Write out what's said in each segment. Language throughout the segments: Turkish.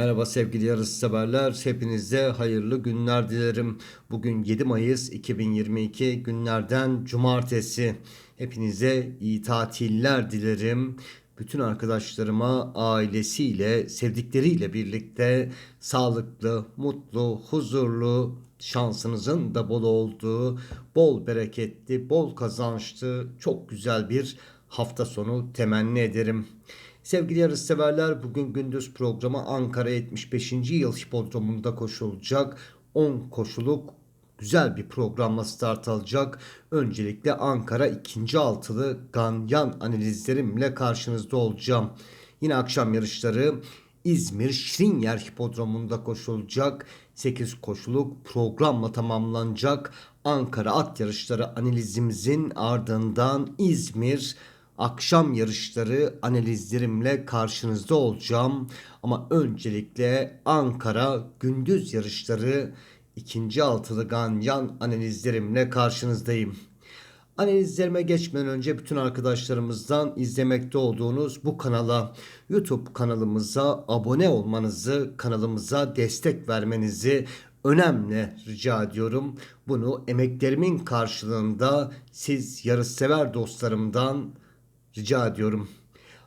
Merhaba sevgili yarışseverler. Hepinize hayırlı günler dilerim. Bugün 7 Mayıs 2022 günlerden cumartesi. Hepinize iyi tatiller dilerim. Bütün arkadaşlarıma ailesiyle, sevdikleriyle birlikte sağlıklı, mutlu, huzurlu, şansınızın da bol olduğu, bol bereketli, bol kazançlı, çok güzel bir hafta sonu temenni ederim. Sevgili yarışseverler bugün gündüz programı Ankara 75. yıl hipodromunda koşulacak 10 koşuluk güzel bir programla start alacak. Öncelikle Ankara 2. altılı ganyan analizlerimle karşınızda olacağım. Yine akşam yarışları İzmir Şirinyer Hipodromu'nda koşulacak 8 koşuluk programla tamamlanacak. Ankara at yarışları analizimizin ardından İzmir akşam yarışları analizlerimle karşınızda olacağım. Ama öncelikle Ankara gündüz yarışları ikinci altılı ganyan analizlerimle karşınızdayım. Analizlerime geçmeden önce bütün arkadaşlarımızdan izlemekte olduğunuz bu kanala, YouTube kanalımıza abone olmanızı, kanalımıza destek vermenizi önemli rica ediyorum. Bunu emeklerimin karşılığında siz yarışsever dostlarımdan rica ediyorum.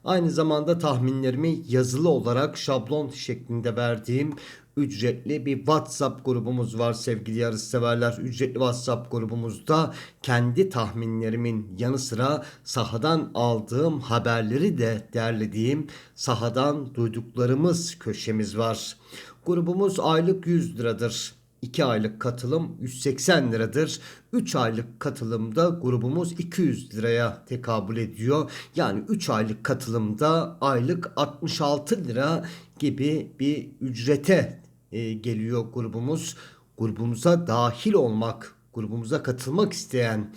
Aynı zamanda tahminlerimi yazılı olarak şablon şeklinde verdiğim ücretli bir WhatsApp grubumuz var sevgili yarışseverler. Ücretli WhatsApp grubumuzda kendi tahminlerimin yanı sıra sahadan aldığım haberleri de derlediğim sahadan duyduklarımız köşemiz var. Grubumuz aylık 100 liradır. 2 aylık katılım 180 liradır. 3 aylık katılımda grubumuz 200 liraya tekabül ediyor. Yani 3 aylık katılımda aylık 66 lira gibi bir ücrete e, geliyor grubumuz. Grubumuza dahil olmak, grubumuza katılmak isteyen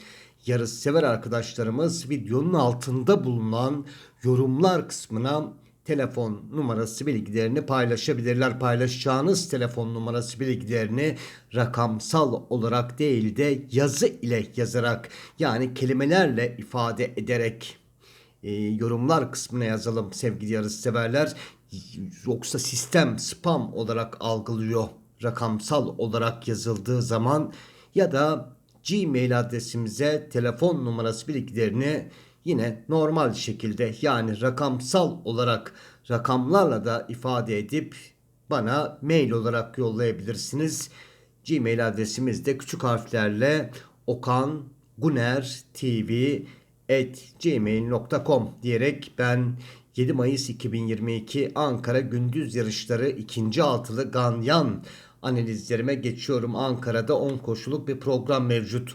yarışsever arkadaşlarımız videonun altında bulunan yorumlar kısmına telefon numarası bilgilerini paylaşabilirler. Paylaşacağınız telefon numarası bilgilerini rakamsal olarak değil de yazı ile yazarak yani kelimelerle ifade ederek e, yorumlar kısmına yazalım sevgili yarışseverler. Yoksa sistem spam olarak algılıyor rakamsal olarak yazıldığı zaman ya da Gmail adresimize telefon numarası bilgilerini yine normal şekilde yani rakamsal olarak rakamlarla da ifade edip bana mail olarak yollayabilirsiniz. Gmail adresimiz de küçük harflerle okan guner tv at gmail.com diyerek ben 7 Mayıs 2022 Ankara gündüz yarışları ikinci altılı Ganyan analizlerime geçiyorum. Ankara'da 10 koşuluk bir program mevcut.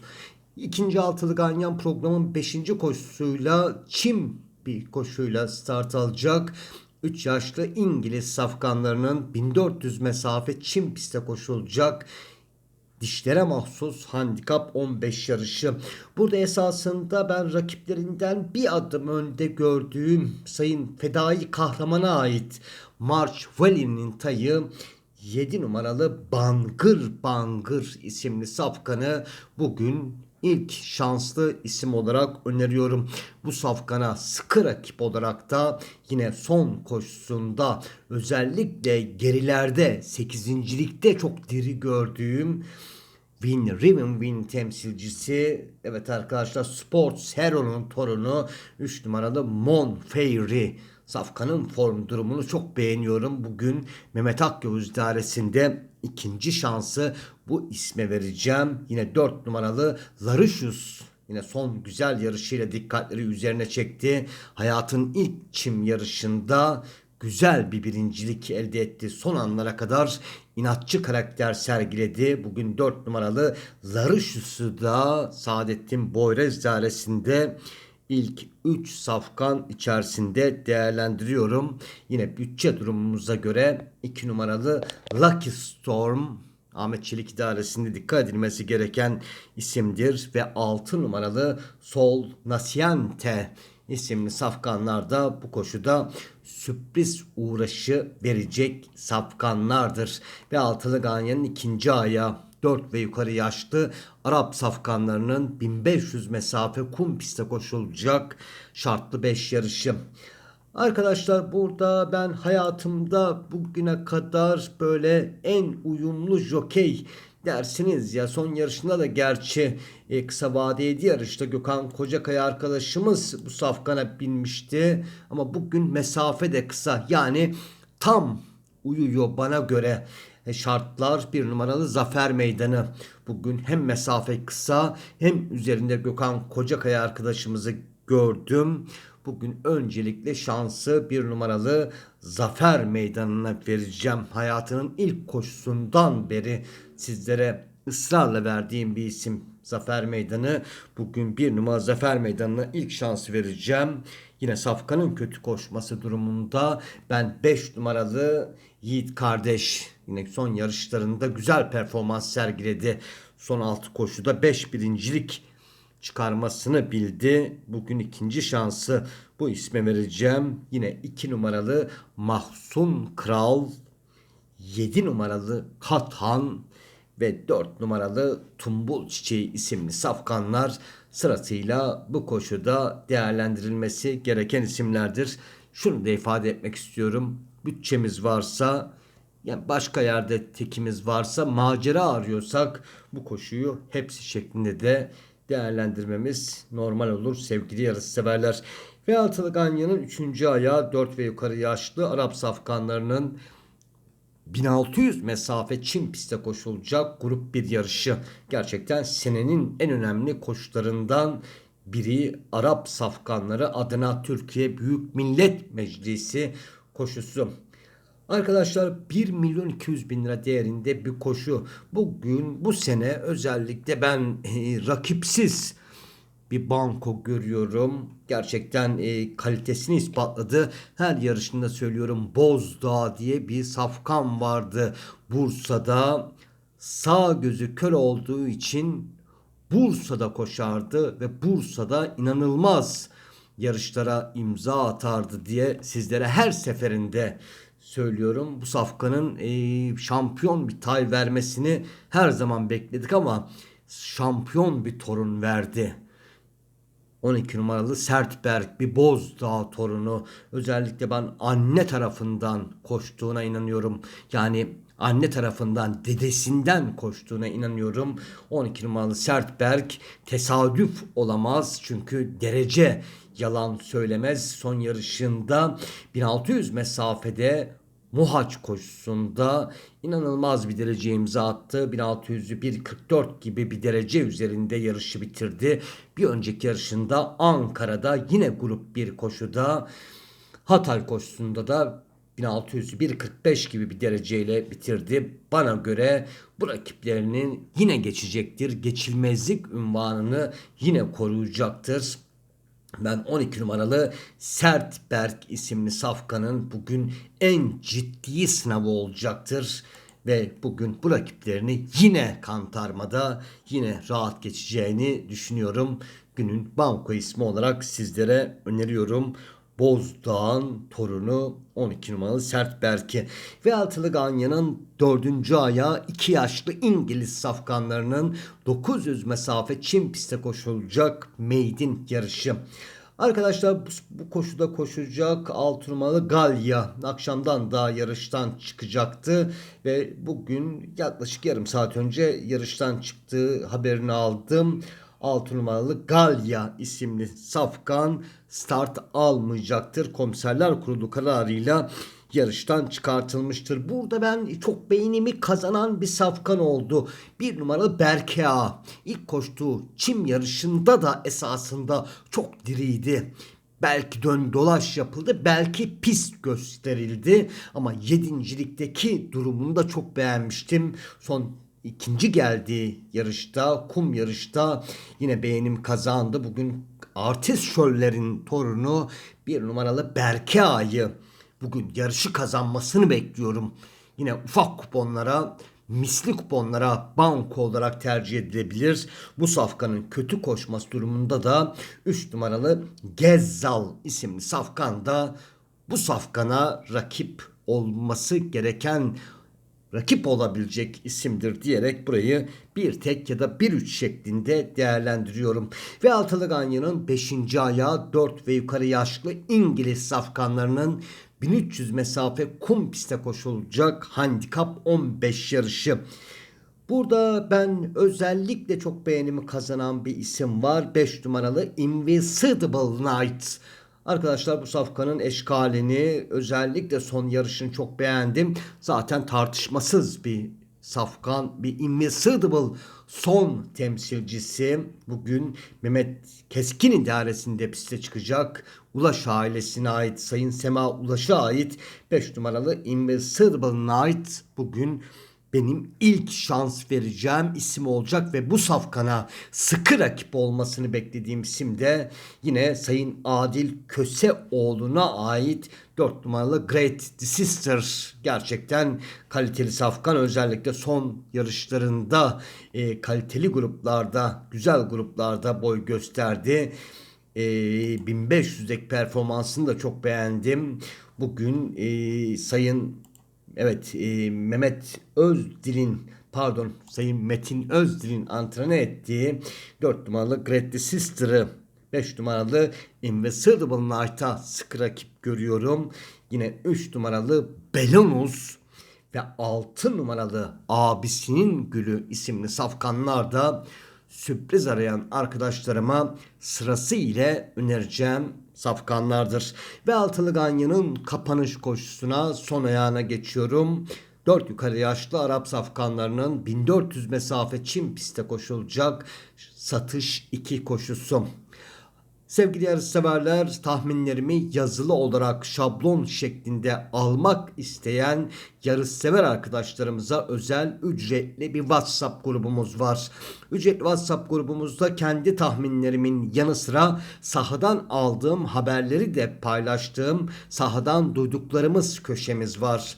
İkinci altılı ganyan programın 5. koşusuyla Çim bir koşuyla start alacak. 3 yaşlı İngiliz safkanlarının 1400 mesafe çim piste koşulacak. Dişlere mahsus handikap 15 yarışı. Burada esasında ben rakiplerinden bir adım önde gördüğüm Sayın Fedai Kahraman'a ait March Valley'nin tayı 7 numaralı Bangır Bangır isimli safkanı bugün ilk şanslı isim olarak öneriyorum. Bu safkana sıkı rakip olarak da yine son koşusunda özellikle gerilerde 8. ligde çok diri gördüğüm Win Riven Win temsilcisi evet arkadaşlar Sports Hero'nun torunu 3 numaralı Mon Fairy Safkan'ın form durumunu çok beğeniyorum. Bugün Mehmet Akyavuz idaresinde ikinci şansı bu isme vereceğim. Yine 4 numaralı Larışus Yine son güzel yarışıyla dikkatleri üzerine çekti. Hayatın ilk çim yarışında güzel bir birincilik elde etti. Son anlara kadar inatçı karakter sergiledi. Bugün 4 numaralı Larışus'u da Saadettin Boyrez dairesinde ilk 3 safkan içerisinde değerlendiriyorum. Yine bütçe durumumuza göre 2 numaralı Lucky Storm Ahmet Çelik idaresinde dikkat edilmesi gereken isimdir ve 6 numaralı Sol Naciente isimli safkanlar da bu koşuda sürpriz uğraşı verecek safkanlardır. Ve altılı ganyanın ikinci ayağı 4 ve yukarı yaşlı Arap safkanlarının 1500 mesafe kum piste koşulacak şartlı 5 yarışı. Arkadaşlar burada ben hayatımda bugüne kadar böyle en uyumlu jokey dersiniz ya. Son yarışında da gerçi e, kısa vadeli yarışta Gökhan Kocakaya arkadaşımız bu safkana binmişti. Ama bugün mesafe de kısa. Yani tam uyuyor bana göre. E, şartlar bir numaralı zafer meydanı. Bugün hem mesafe kısa hem üzerinde Gökhan Kocakaya arkadaşımızı gördüm. Bugün öncelikle şansı bir numaralı Zafer Meydanı'na vereceğim. Hayatının ilk koşusundan beri sizlere ısrarla verdiğim bir isim Zafer Meydanı. Bugün bir numara Zafer Meydanı'na ilk şansı vereceğim. Yine Safkan'ın kötü koşması durumunda ben 5 numaralı Yiğit kardeş yine son yarışlarında güzel performans sergiledi. Son 6 koşuda 5 birincilik çıkarmasını bildi. Bugün ikinci şansı bu isme vereceğim. Yine 2 numaralı Mahsun Kral, 7 numaralı Kathan ve 4 numaralı Tumbul Çiçeği isimli safkanlar sırasıyla bu koşuda değerlendirilmesi gereken isimlerdir. Şunu da ifade etmek istiyorum. Bütçemiz varsa yani başka yerde tekimiz varsa macera arıyorsak bu koşuyu hepsi şeklinde de değerlendirmemiz normal olur sevgili yarış severler. Ve altılı ganyanın 3. ayağı 4 ve yukarı yaşlı Arap safkanlarının 1600 mesafe Çin pistte koşulacak grup bir yarışı. Gerçekten senenin en önemli koşularından biri Arap safkanları adına Türkiye Büyük Millet Meclisi koşusu. Arkadaşlar 1 milyon 200 bin lira değerinde bir koşu. Bugün bu sene özellikle ben e, rakipsiz bir banko görüyorum. Gerçekten e, kalitesini ispatladı. Her yarışında söylüyorum Bozdağ diye bir safkan vardı Bursa'da. Sağ gözü kör olduğu için Bursa'da koşardı ve Bursa'da inanılmaz yarışlara imza atardı diye sizlere her seferinde söylüyorum. Bu safkanın e, şampiyon bir tay vermesini her zaman bekledik ama şampiyon bir torun verdi. 12 numaralı Sertberk bir Bozdağ torunu. Özellikle ben anne tarafından koştuğuna inanıyorum. Yani anne tarafından dedesinden koştuğuna inanıyorum. 12 numaralı Sertberk tesadüf olamaz çünkü derece yalan söylemez. Son yarışında 1600 mesafede Muhaç koşusunda inanılmaz bir derece imza attı. 1600'ü 1.44 gibi bir derece üzerinde yarışı bitirdi. Bir önceki yarışında Ankara'da yine grup bir koşuda Hatay koşusunda da 1600'ü 1.45 gibi bir dereceyle bitirdi. Bana göre bu rakiplerinin yine geçecektir. Geçilmezlik ünvanını yine koruyacaktır. Ben 12 numaralı Sertberk isimli safkanın bugün en ciddi sınavı olacaktır. Ve bugün bu rakiplerini yine kantarmada yine rahat geçeceğini düşünüyorum. Günün banko ismi olarak sizlere öneriyorum. Bozdağ'ın torunu 12 numaralı Sertberk'i ve Altılı Ganyan'ın dördüncü ayağı 2 yaşlı İngiliz safkanlarının 900 mesafe Çin pistte koşulacak meydin yarışı. Arkadaşlar bu, bu koşuda koşacak 6 numaralı Galya akşamdan daha yarıştan çıkacaktı ve bugün yaklaşık yarım saat önce yarıştan çıktığı haberini aldım. 6 numaralı Galya isimli safkan start almayacaktır. Komiserler Kurulu kararıyla yarıştan çıkartılmıştır. Burada ben çok beynimi kazanan bir safkan oldu. Bir numaralı Berke Ağa. İlk koştuğu çim yarışında da esasında çok diriydi. Belki dön dolaş yapıldı, belki pis gösterildi ama yedincilikteki durumunu da çok beğenmiştim. Son ikinci geldiği yarışta, kum yarışta yine beğenim kazandı. Bugün artist şöllerin torunu bir numaralı Berke Ağa'yı bugün yarışı kazanmasını bekliyorum. Yine ufak kuponlara misli kuponlara banko olarak tercih edilebilir. Bu safkanın kötü koşması durumunda da 3 numaralı Gezzal isimli safkan da bu safkana rakip olması gereken rakip olabilecek isimdir diyerek burayı bir tek ya da bir üç şeklinde değerlendiriyorum. Ve altılı ganyanın 5. ayağı 4 ve yukarı yaşlı İngiliz safkanlarının 1300 mesafe kum piste koşulacak handikap 15 yarışı. Burada ben özellikle çok beğenimi kazanan bir isim var. 5 numaralı Invisible Knight. Arkadaşlar bu safkanın eşkalini özellikle son yarışını çok beğendim. Zaten tartışmasız bir safkan, bir Invisible son temsilcisi. Bugün Mehmet Keskin idaresinde piste çıkacak. Ulaş ailesine ait Sayın Sema Ulaş'a ait 5 numaralı Invisible Knight bugün benim ilk şans vereceğim isim olacak ve bu safkana sıkı rakip olmasını beklediğim isim de yine Sayın Adil Köseoğlu'na ait 4 numaralı Great Sister. Gerçekten kaliteli safkan özellikle son yarışlarında e, kaliteli gruplarda, güzel gruplarda boy gösterdi. E, 1500'deki performansını da çok beğendim. Bugün e, Sayın Evet e, Mehmet Özdil'in pardon Sayın Metin Özdil'in antrenör ettiği 4 numaralı Great Sister'ı 5 numaralı Invisible Knight'a sıkı rakip görüyorum. Yine 3 numaralı Belanus ve 6 numaralı abisinin gülü isimli safkanlar da sürpriz arayan arkadaşlarıma sırası ile önereceğim safkanlardır. Ve Altılı Ganyan'ın kapanış koşusuna son ayağına geçiyorum. 4 yukarı yaşlı Arap safkanlarının 1400 mesafe çim piste koşulacak satış 2 koşusu. Sevgili yarışseverler tahminlerimi yazılı olarak şablon şeklinde almak isteyen yarışsever arkadaşlarımıza özel ücretli bir WhatsApp grubumuz var. Ücretli WhatsApp grubumuzda kendi tahminlerimin yanı sıra sahadan aldığım haberleri de paylaştığım sahadan duyduklarımız köşemiz var.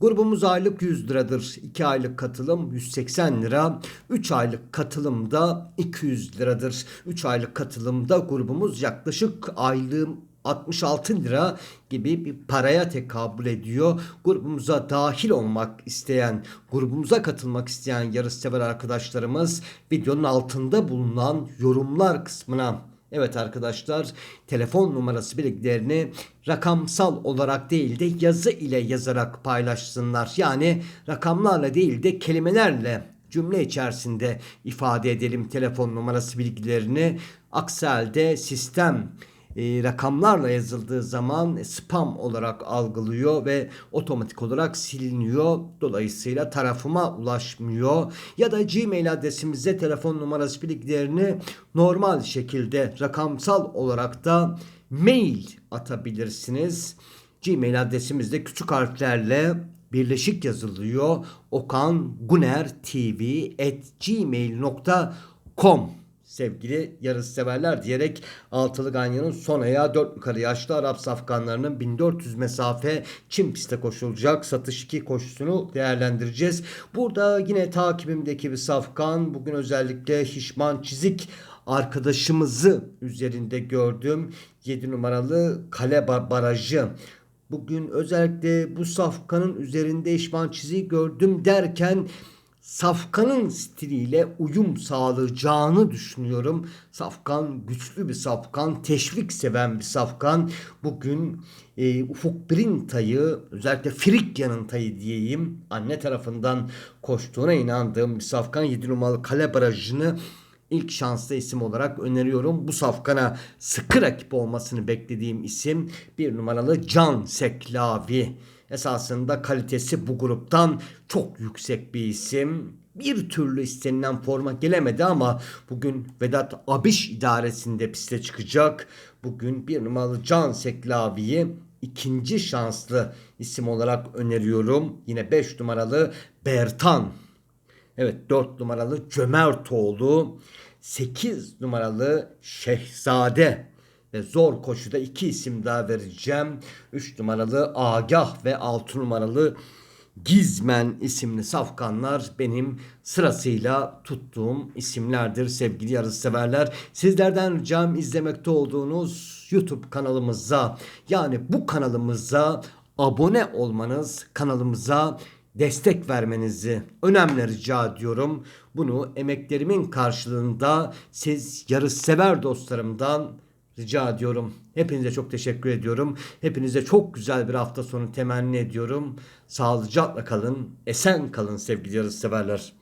Grubumuz aylık 100 liradır. 2 aylık katılım 180 lira. 3 aylık katılım da 200 liradır. 3 aylık katılımda grubumuz yaklaşık aylığım 66 lira gibi bir paraya tekabül ediyor. Grubumuza dahil olmak isteyen, grubumuza katılmak isteyen yarışsever arkadaşlarımız videonun altında bulunan yorumlar kısmına Evet arkadaşlar telefon numarası bilgilerini rakamsal olarak değil de yazı ile yazarak paylaşsınlar. Yani rakamlarla değil de kelimelerle cümle içerisinde ifade edelim telefon numarası bilgilerini. Aksi halde sistem e, rakamlarla yazıldığı zaman spam olarak algılıyor ve otomatik olarak siliniyor. Dolayısıyla tarafıma ulaşmıyor. Ya da Gmail adresimize telefon numarası bilgilerini normal şekilde rakamsal olarak da mail atabilirsiniz. Gmail adresimizde küçük harflerle birleşik yazılıyor. Okan Guner TV at gmail.com sevgili yarışseverler diyerek Altılı Ganyan'ın son ayağı 4 yukarı yaşlı Arap safkanlarının 1400 mesafe çim piste koşulacak satış 2 koşusunu değerlendireceğiz. Burada yine takibimdeki bir safkan bugün özellikle Hişman Çizik arkadaşımızı üzerinde gördüm. 7 numaralı kale barajı. Bugün özellikle bu safkanın üzerinde Hişman Çizik gördüm derken Safkan'ın stiliyle uyum sağlayacağını düşünüyorum. Safkan güçlü bir Safkan, teşvik seven bir Safkan. Bugün e, Ufuk Bir'in tayı, özellikle Frikya'nın tayı diyeyim. Anne tarafından koştuğuna inandığım bir Safkan 7 numaralı kale barajını ilk şanslı isim olarak öneriyorum. Bu safkana sıkı rakip olmasını beklediğim isim bir numaralı Can Seklavi. Esasında kalitesi bu gruptan çok yüksek bir isim. Bir türlü istenilen forma gelemedi ama bugün Vedat Abiş idaresinde piste çıkacak. Bugün bir numaralı Can Seklavi'yi ikinci şanslı isim olarak öneriyorum. Yine 5 numaralı Bertan. Evet 4 numaralı Cömertoğlu. 8 numaralı Şehzade ve zor koşuda iki isim daha vereceğim. 3 numaralı Agah ve 6 numaralı Gizmen isimli safkanlar benim sırasıyla tuttuğum isimlerdir sevgili yarışseverler. Sizlerden ricam izlemekte olduğunuz YouTube kanalımıza yani bu kanalımıza abone olmanız, kanalımıza destek vermenizi önemli rica ediyorum. Bunu emeklerimin karşılığında siz yarışsever dostlarımdan rica ediyorum. Hepinize çok teşekkür ediyorum. Hepinize çok güzel bir hafta sonu temenni ediyorum. Sağlıcakla kalın, esen kalın sevgili yarışseverler.